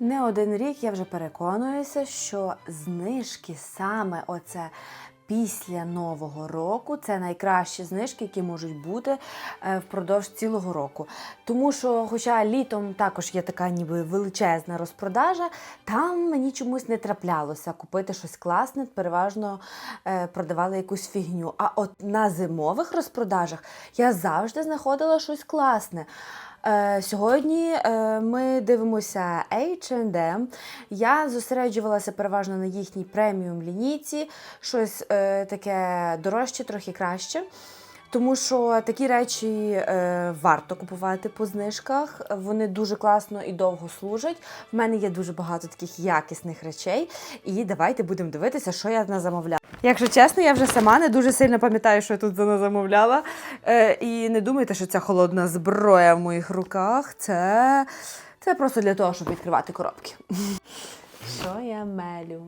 Не один рік я вже переконуюся, що знижки саме оце після Нового року це найкращі знижки, які можуть бути е, впродовж цілого року. Тому що, хоча літом також є така ніби величезна розпродажа, там мені чомусь не траплялося купити щось класне, переважно е, продавали якусь фігню. А от на зимових розпродажах я завжди знаходила щось класне. Е, Сьогодні е, ми дивимося H&M. Я зосереджувалася переважно на їхній преміум лінійці, щось е, таке дорожче, трохи краще. Тому що такі речі е, варто купувати по знижках. Вони дуже класно і довго служать. В мене є дуже багато таких якісних речей. І давайте будемо дивитися, що я замовляла. Якщо чесно, я вже сама не дуже сильно пам'ятаю, що я тут замовляла. Е, і не думайте, що ця холодна зброя в моїх руках. Це, це просто для того, щоб відкривати коробки. Що я мелю?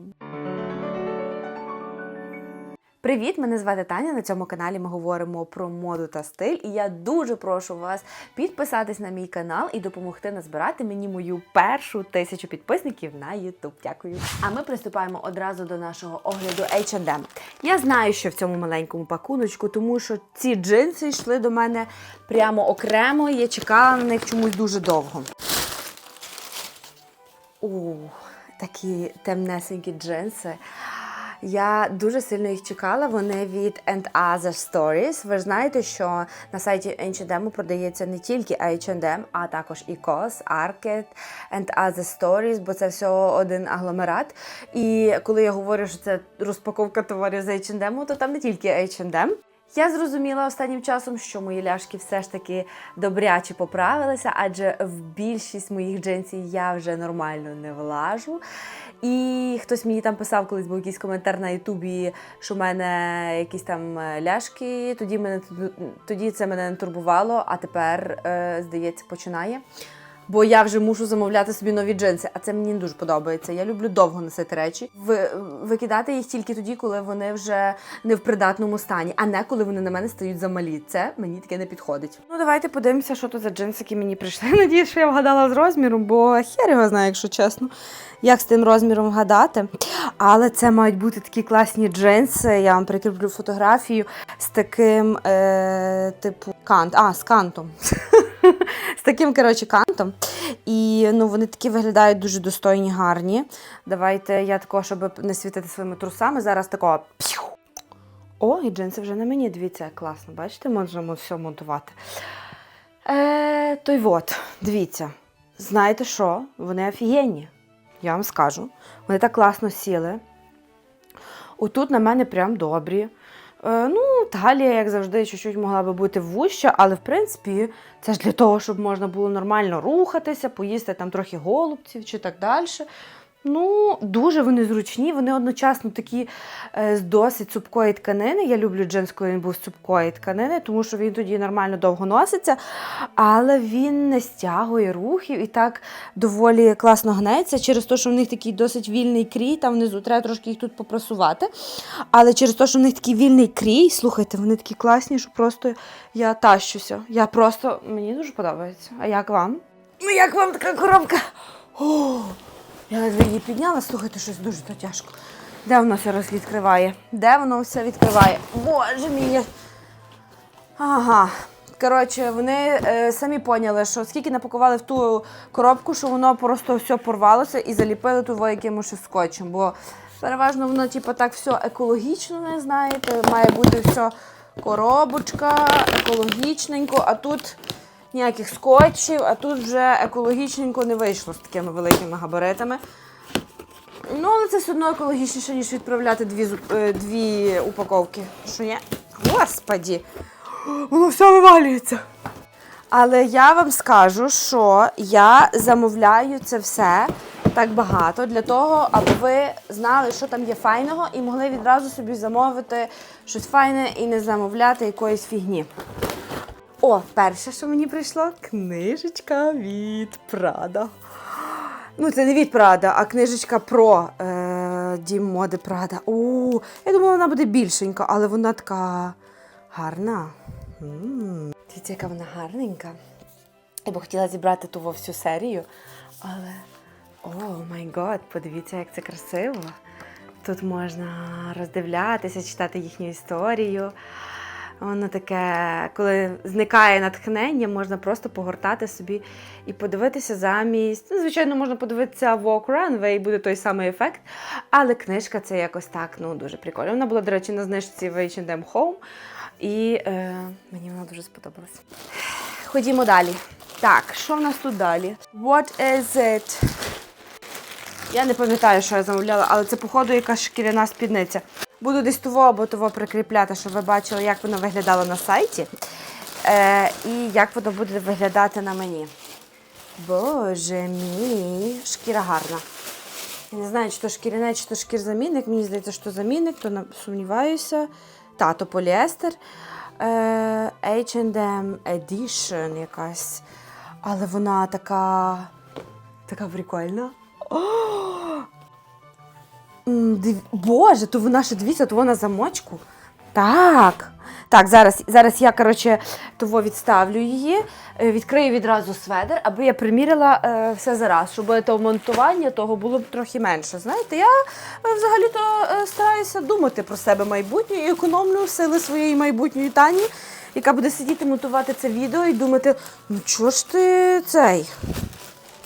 Привіт, мене звати Таня. На цьому каналі ми говоримо про моду та стиль. І я дуже прошу вас підписатись на мій канал і допомогти назбирати мені мою першу тисячу підписників на YouTube. Дякую. А ми приступаємо одразу до нашого огляду H&M. Я знаю, що в цьому маленькому пакуночку, тому що ці джинси йшли до мене прямо окремо. Я чекала на них чомусь дуже довго. У, такі темнесенькі джинси. Я дуже сильно їх чекала. Вони від And Other Stories. Ви ж знаєте, що на сайті H&M продається не тільки H&M, а також і COS, Arket, And Other Stories, бо це все один агломерат. І коли я говорю, що це розпаковка товарів з H&M, то там не тільки H&M. Я зрозуміла останнім часом, що мої ляшки все ж таки добряче поправилися, адже в більшість моїх джинсів я вже нормально не влажу. І хтось мені там писав колись був якийсь коментар на Ютубі, що в мене якісь там е, ляшки. Тоді мене тоді це мене не турбувало, а тепер, е, здається, починає. Бо я вже мушу замовляти собі нові джинси, а це мені не дуже подобається. Я люблю довго носити речі. Ви, викидати їх тільки тоді, коли вони вже не в придатному стані, а не коли вони на мене стають замалі. Це мені таке не підходить. Ну давайте подивимося, що то за джинсики мені прийшли. Надіюсь, що я вгадала з розміром, бо хер його знає, якщо чесно, як з тим розміром вгадати. Але це мають бути такі класні джинси. Я вам прикріплю фотографію з таким, е, типу, кант. А, з кантом. З таким, коротше, кантом. І ну, вони такі виглядають дуже достойні, гарні. Давайте я такого, щоб не світити своїми трусами, зараз такого. О, і джинси вже на мені. Дивіться, як класно. Бачите, можемо все монтувати. Е, той от, дивіться. Знаєте що? Вони офігенні. Я вам скажу. Вони так класно сіли. Отут на мене прям добрі. Е, ну, талія, як завжди, чуть-чуть могла би бути вуща, але в принципі це ж для того, щоб можна було нормально рухатися, поїсти там трохи голубців чи так далі. Ну, дуже вони зручні, вони одночасно такі е, з досить цупкої тканини. Я люблю джинс, коли він був з цупкої тканини, тому що він тоді нормально довго носиться, але він не стягує рухів і так доволі класно гнеться через те, що в них такий досить вільний крій, там внизу треба трошки їх тут попрасувати. Але через те, що в них такий вільний крій, слухайте, вони такі класні, що просто я тащуся. Я просто мені дуже подобається. А як вам? Ну, як вам така коробка? О! Я її підняла, слухайте, щось дуже то тяжко. Де воно все розвідкриває? Де воно все відкриває? Боже мій. Ага. Коротше, вони е, самі поняли, що скільки напакували в ту коробку, що воно просто все порвалося і заліпили ту якимось скотчем. Бо переважно воно, типу, так все екологічно, не знаєте, має бути все коробочка, екологічненько, а тут ніяких скотчів, а тут вже екологічненько не вийшло з такими великими габаритами. Ну, але це все одно екологічніше, ніж відправляти дві, е, дві упаковки. Що ні? Господі! Воно все вивалюється. Але я вам скажу, що я замовляю це все так багато для того, аби ви знали, що там є файного, і могли відразу собі замовити щось файне і не замовляти якоїсь фігні. О, перше, що мені прийшло, книжечка від Прада. Ну, це не від Прада, а книжечка про е, дім моди Прада. О, я думала, вона буде більшенька, але вона така гарна. Дивіться, яка вона гарненька. Я б хотіла зібрати ту во всю серію, але. О, май гад, подивіться, як це красиво. Тут можна роздивлятися, читати їхню історію. Воно таке, коли зникає натхнення, можна просто погортати собі і подивитися замість. Ну, звичайно, можна подивитися Walk Runway, буде той самий ефект. Але книжка це якось так ну, дуже прикольно. Вона була, до речі, на знижці в H&M Home. І е, мені вона дуже сподобалась. Ходімо далі. Так, що в нас тут далі? What is it? Я не пам'ятаю, що я замовляла, але це, походу, якась шкіряна спідниця. Буду десь того або того прикріпляти, щоб ви бачили, як воно виглядало на сайті. Е, і як воно буде виглядати на мені. Боже мій, шкіра гарна. Я не знаю, чи то шкіряне, чи то шкірзамінник. Мені здається, що замінник, то сумніваюся. Та, то поліестер. Е, H&M Edition якась. Але вона така. така прикольна. О! Боже, то вона ще дивіться, то вона замочку. Так. Так, зараз, зараз я, коротше, того відставлю її, е, відкрию відразу сведер, аби я приміряла е, все зараз, щоб то монтування того було б трохи менше. Знаєте, я е, взагалі-то е, стараюся думати про себе майбутнє і економлю сили своєї майбутньої Тані, яка буде сидіти монтувати це відео і думати, ну чого ж ти цей?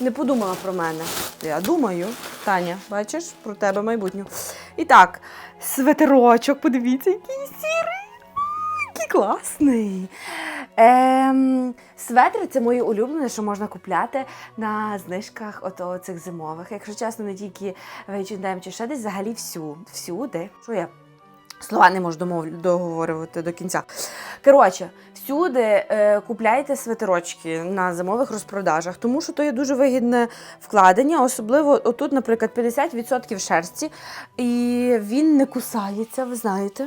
Не подумала про мене. Я думаю, Таня, бачиш, про тебе майбутнє. І так, светерочок, подивіться, який сірий. Який класний. Ем, светри це моє улюблене, що можна купляти на знижках ото цих зимових. Якщо чесно, не тільки в H&M чи ще десь, взагалі всю, всюди. Що я Слова не можу договорювати до кінця. Коротше, всюди е, купляйте свитерочки на зимових розпродажах, тому що то є дуже вигідне вкладення. Особливо отут, наприклад, 50% шерсті, і він не кусається, ви знаєте.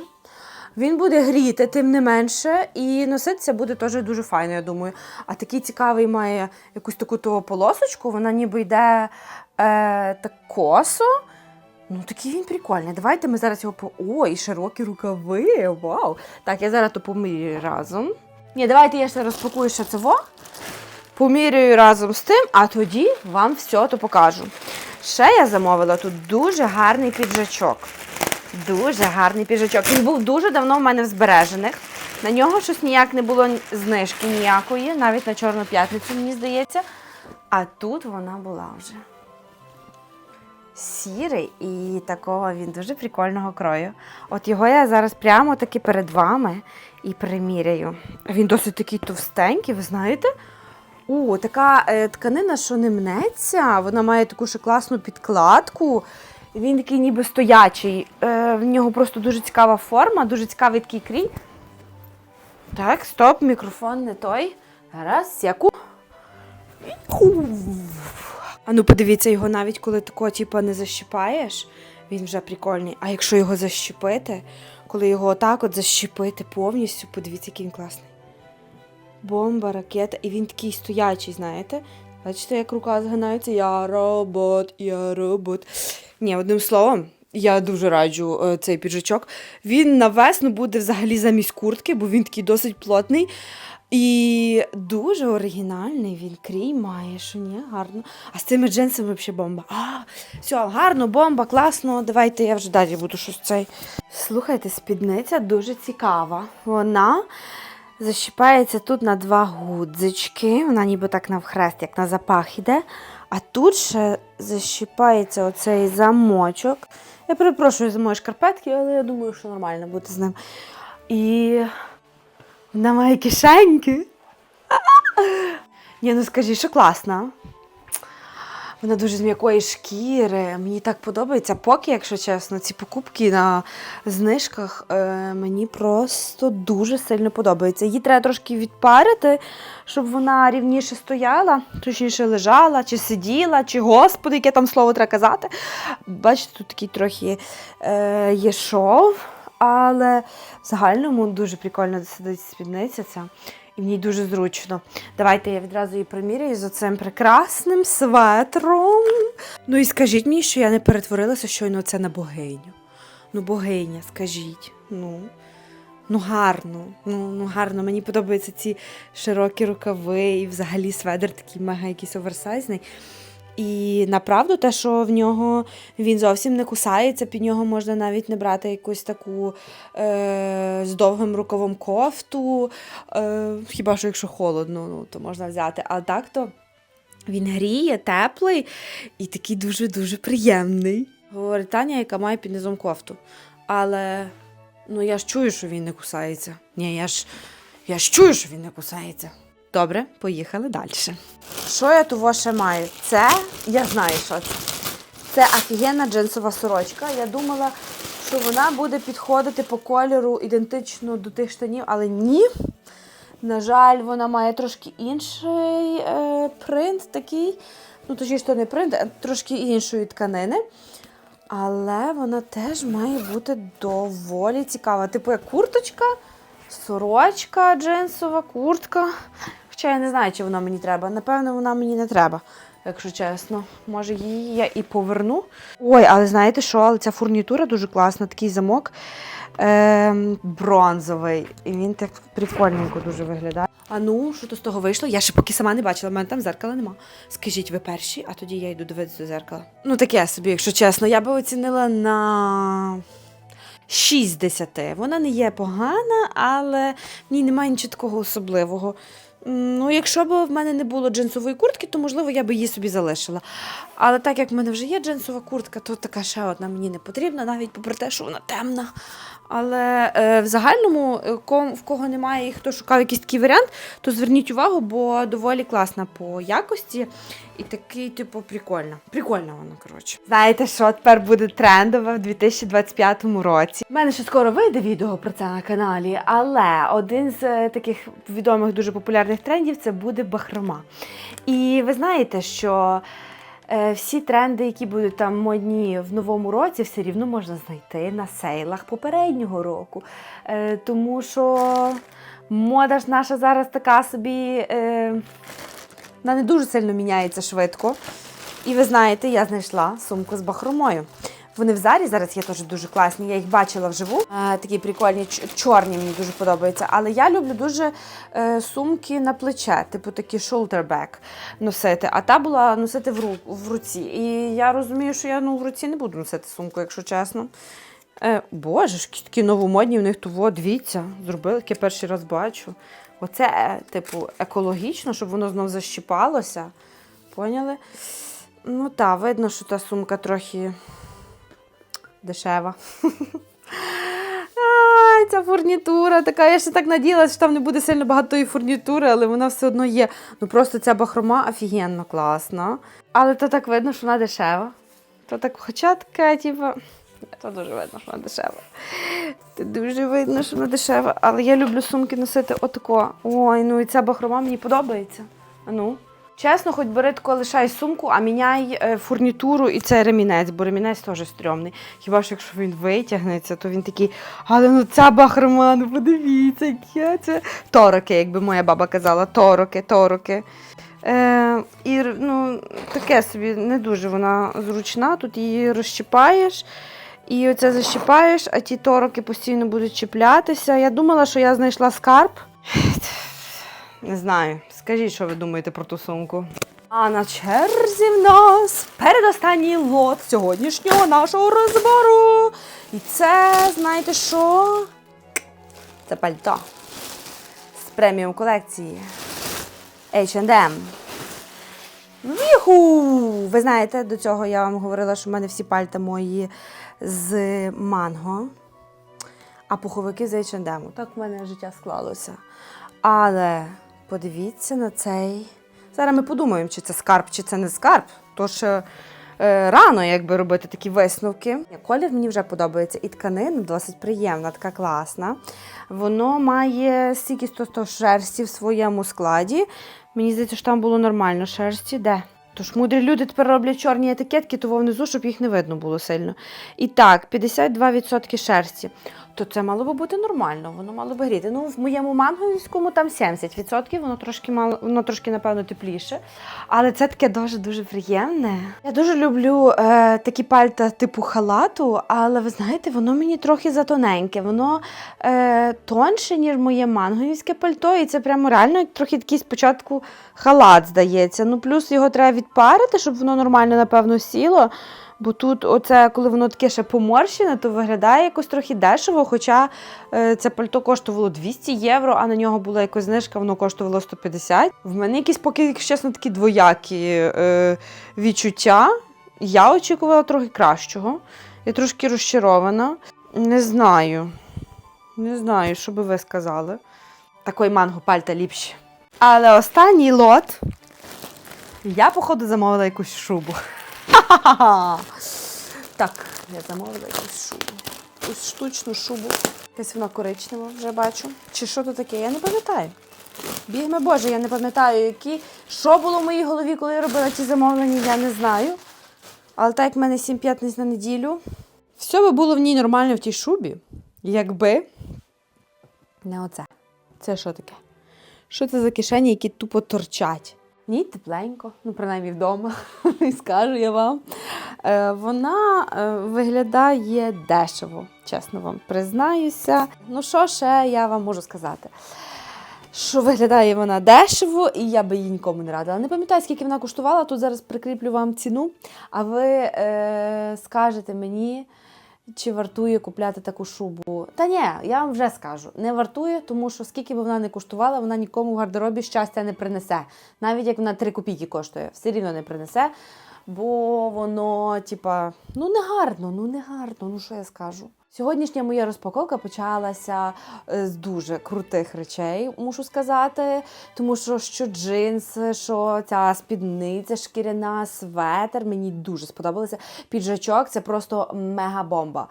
Він буде гріти, тим не менше, і носитися буде теж дуже файно, я думаю. А такий цікавий має якусь таку того полосочку, вона ніби йде е, так косо. Ну, такий він прикольний. Давайте ми зараз його по. О, і широкі рукави. Вау! Так, я зараз то помірюю разом. Ні, давайте я ще розпакую ще цього. Поміряю разом з тим, а тоді вам все то покажу. Ще я замовила тут дуже гарний піджачок. Дуже гарний піджачок. Він був дуже давно в мене в збережених. На нього щось ніяк не було знижки ніякої, навіть на Чорну п'ятницю, мені здається. А тут вона була вже сірий і такого він дуже прикольного крою. От його я зараз прямо таки перед вами і приміряю. Він досить такий товстенький, ви знаєте? О, така е, тканина, що не мнеться, вона має таку ще класну підкладку. Він такий ніби стоячий. Е, в нього просто дуже цікава форма, дуже цікавий такий крій. Так, стоп, мікрофон не той. Раз, яку. А ну подивіться його навіть коли такого типу, не защіпаєш, він вже прикольний. А якщо його защіпити, коли його отак от защіпити повністю, подивіться, який він класний. Бомба, ракета, і він такий стоячий, знаєте? Бачите, як рука згинається? Я робот, я робот. Ні, одним словом, я дуже раджу е, цей піджачок. Він на весну буде взагалі замість куртки, бо він такий досить плотний. І дуже оригінальний він крій має, що ні, гарно. А з цими джинсами взагалі бомба. А, все, гарно, бомба, класно. Давайте я вже далі буду щось цей. Слухайте, спідниця дуже цікава. Вона защіпається тут на два гудзички. Вона ніби так навхрест, як на запах іде. А тут ще защіпається оцей замочок. Я перепрошую за мої шкарпетки, але я думаю, що нормально буде з ним. І вона має кишеньки. Ні, ну скажи, що класна. Вона дуже з м'якої шкіри. Мені так подобається. Поки, якщо чесно, ці покупки на знижках е, мені просто дуже сильно подобаються. Її треба трошки відпарити, щоб вона рівніше стояла, точніше лежала, чи сиділа, чи господи, яке там слово треба казати. Бачите, тут такий трохи е, є шов, але в загальному дуже прикольно сидить спідниця ця. І мені дуже зручно. Давайте я відразу її приміряю за цим прекрасним светром. Ну і скажіть мені, що я не перетворилася щойно це на богиню. Ну, богиня, скажіть. Ну, ну гарно, ну, ну гарно. Мені подобаються ці широкі рукави і взагалі сведер такий мега якийсь оверсайзний. І направду те, що в нього він зовсім не кусається, під нього можна навіть не брати якусь таку е, з довгим рукавом кофту. Е, хіба що якщо холодно, ну, то можна взяти. А так то він гріє, теплий і такий дуже-дуже приємний. Говорить Таня, яка має під низом кофту. Але ну я ж чую, що він не кусається. Ні, я ж, я ж чую, що він не кусається. Добре, поїхали далі. Що я того ще маю? Це я знаю, що це. Це офігенна джинсова сорочка. Я думала, що вона буде підходити по кольору ідентично до тих штанів, але ні. На жаль, вона має трошки інший е, принт такий. Ну, точніше, то не принт, а трошки іншої тканини. Але вона теж має бути доволі цікава. Типу, як курточка, сорочка джинсова, куртка. Хоча я не знаю, чи вона мені треба. Напевно, вона мені не треба, якщо чесно. Може, її я і поверну. Ой, але знаєте що? Але ця фурнітура дуже класна, такий замок ем, бронзовий. І він так прикольненько дуже виглядає. А ну, що то з того вийшло? Я ще поки сама не бачила, в мене там зеркала нема. Скажіть ви перші, а тоді я йду дивитися до зеркала. Ну, таке собі, якщо чесно, я би оцінила на 6 з 10. Вона не є погана, але в ній немає нічого такого особливого. Ну, якщо б в мене не було джинсової куртки, то можливо я би її собі залишила. Але так як в мене вже є джинсова куртка, то така ще одна мені не потрібна, навіть попри те, що вона темна. Але е, в загальному, е, ком- в кого немає і хто шукав якийсь такий варіант, то зверніть увагу, бо доволі класна по якості і такий, типу, прикольна. Прикольна вона, коротше. Знаєте, що тепер буде трендове в 2025 році? У мене ще скоро вийде відео про це на каналі, але один з е, таких відомих дуже популярних трендів це буде бахрома. І ви знаєте, що Всі тренди, які будуть там модні в новому році, все рівно можна знайти на сейлах попереднього року. Е, Тому що мода ж наша зараз така собі, е, вона не дуже сильно міняється швидко. І ви знаєте, я знайшла сумку з бахромою. Вони в зарі зараз є теж дуже класні. Я їх бачила вживу. Такі прикольні, чорні мені дуже подобаються. Але я люблю дуже е, сумки на плече, типу такі shoulder bag носити. А та була носити в, ру, в руці. І я розумію, що я ну, в руці не буду носити сумку, якщо чесно. Е, боже ж, такі новомодні, у них того, дивіться, зробили, таке перший раз бачу. Оце, е, типу, екологічно, щоб воно знов защіпалося. Поняли? Ну так, видно, що та сумка трохи дешева. Ця фурнітура така. Я ще так надіялася, що там не буде сильно багато тої фурнітури, але вона все одно є. Ну просто ця бахрома офігенно класна. Але то так видно, що вона дешева. То так, хоча таке, типу, то дуже видно, що вона дешева. Це дуже видно, що вона дешева. Але я люблю сумки носити отако. Ой, ну і ця бахрома мені подобається. А ну. Чесно, хоч бери тако лишай сумку, а міняй е, фурнітуру і цей ремінець, бо ремінець теж стрьомний. Хіба що якщо він витягнеться, то він такий, але ну ця бахрома, ну подивіться, яке це. Тороки, якби моя баба казала, тороки, тороки. Е, і ну, таке собі не дуже вона зручна, тут її розщіпаєш. І оце защіпаєш, а ті тороки постійно будуть чіплятися. Я думала, що я знайшла скарб. Не знаю. Скажіть, що ви думаєте про ту сумку. А на черзі в нас передостанній лот сьогоднішнього нашого розбору. І це, знаєте що? Це пальто з преміум колекції H&M. Віху! Ви знаєте, до цього я вам говорила, що в мене всі пальта мої з манго, а пуховики з H&M. Так в мене життя склалося. Але подивіться на цей. Зараз ми подумаємо, чи це скарб, чи це не скарб. Тож е, е, рано якби робити такі висновки. Колір мені вже подобається, і тканина досить приємна, така класна. Воно має стільки 100 шерсті в своєму складі. Мені здається, що там було нормально шерсті. Де? Тож мудрі люди тепер роблять чорні етикетки, того внизу, щоб їх не видно було сильно. І так, 52% шерсті. То це мало би бути нормально, воно мало би гріти. Ну, в моєму манговському там 70%, воно трошки мало, воно трошки, напевно, тепліше. Але це таке дуже дуже приємне. Я дуже люблю е, такі пальта типу халату, але ви знаєте, воно мені трохи затоненьке. Воно е, тонше, ніж моє манговське пальто, і це прямо реально трохи такий спочатку халат, здається. Ну, плюс його треба від, підпарити, щоб воно нормально, напевно, сіло. Бо тут, оце, коли воно таке ще поморщене, то виглядає якось трохи дешево. Хоча е, це пальто коштувало 200 євро, а на нього була якась знижка, воно коштувало 150. В мене якісь поки, якщо чесно, такі двоякі е, відчуття. Я очікувала трохи кращого. Я трошки розчарована. Не знаю. Не знаю, що би ви сказали. Такий манго пальта ліпше. Але останній лот. Я, походу, замовила якусь шубу. Ха-ха-ха. Так, я замовила якусь шубу. Якусь штучну шубу. Якась вона коричнева, вже бачу. Чи що то таке? Я не пам'ятаю. Бігме Боже, я не пам'ятаю, які. Що було в моїй голові, коли я робила ті замовлення, я не знаю. Але так як в мене 7 п'ятниць на неділю. Все би було в ній нормально в тій шубі, якби. Не оце. Це що таке? Що це за кишені, які тупо торчать? Ні, тепленько, ну принаймні вдома, і скажу я вам. Е, вона е, виглядає дешево, чесно вам признаюся. Ну, що ще я вам можу сказати? Що виглядає вона дешево, і я би її нікому не радила. Не пам'ятаю, скільки вона коштувала. Тут зараз прикріплю вам ціну, а ви е, скажете мені, чи вартує купляти таку шубу. Та ні, я вам вже скажу, не вартує, тому що скільки б вона не коштувала, вона нікому в гардеробі щастя не принесе. Навіть як вона 3 копійки коштує, все рівно не принесе. Бо воно, типа, ну не гарно, ну не гарно, ну що я скажу. Сьогоднішня моя розпаковка почалася е, з дуже крутих речей, мушу сказати. Тому що що джинси, що ця спідниця, шкіряна, светер, мені дуже сподобалося. Піджачок це просто мега-бомба.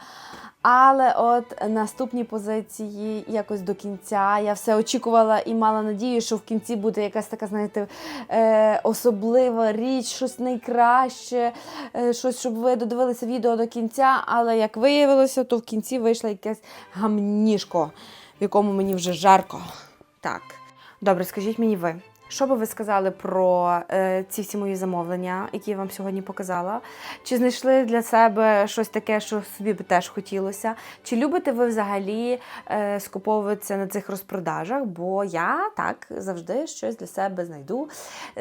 Але от наступні позиції якось до кінця я все очікувала і мала надію, що в кінці буде якась така, знаєте, е, особлива річ, щось найкраще, е, щось, щоб ви додивилися відео до кінця. Але як виявилося, то в кінці вийшло якесь гамнішко, в якому мені вже жарко. Так. Добре, скажіть мені ви. Що би ви сказали про е, ці всі мої замовлення, які я вам сьогодні показала? Чи знайшли для себе щось таке, що собі би теж хотілося? Чи любите ви взагалі е, скуповуватися на цих розпродажах? Бо я так завжди щось для себе знайду.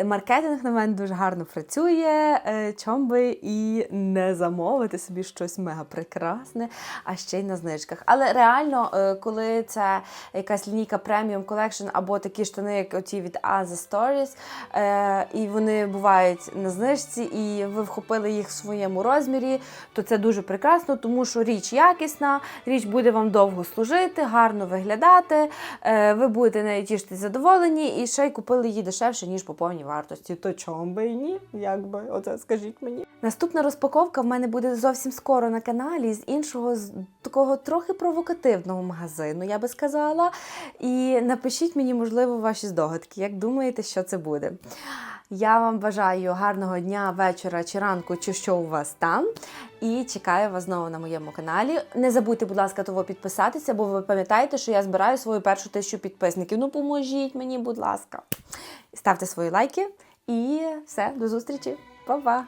Маркетинг на мене дуже гарно працює. Е, чом би і не замовити собі щось мега прекрасне, а ще й на знижках. Але реально, е, коли це якась лінійка преміум колекшн або такі штани, як оті від Aza Stories, е, і вони бувають на знижці, і ви вхопили їх в своєму розмірі, то це дуже прекрасно, тому що річ якісна, річ буде вам довго служити, гарно виглядати. е, ви будете нею тішити задоволені, і ще й купили її дешевше, ніж по повній вартості. То чому би і ні? Як би, оце скажіть мені. Наступна розпаковка в мене буде зовсім скоро на каналі з іншого з такого трохи провокативного магазину, я би сказала. І напишіть мені, можливо, ваші здогадки, як думаєте, що це буде. Я вам бажаю гарного дня, вечора чи ранку, чи що у вас там. І чекаю вас знову на моєму каналі. Не забудьте, будь ласка, того підписатися, бо ви пам'ятаєте, що я збираю свою першу тисячу підписників. Ну, поможіть мені, будь ласка. Ставте свої лайки і все, до зустрічі. Па-па!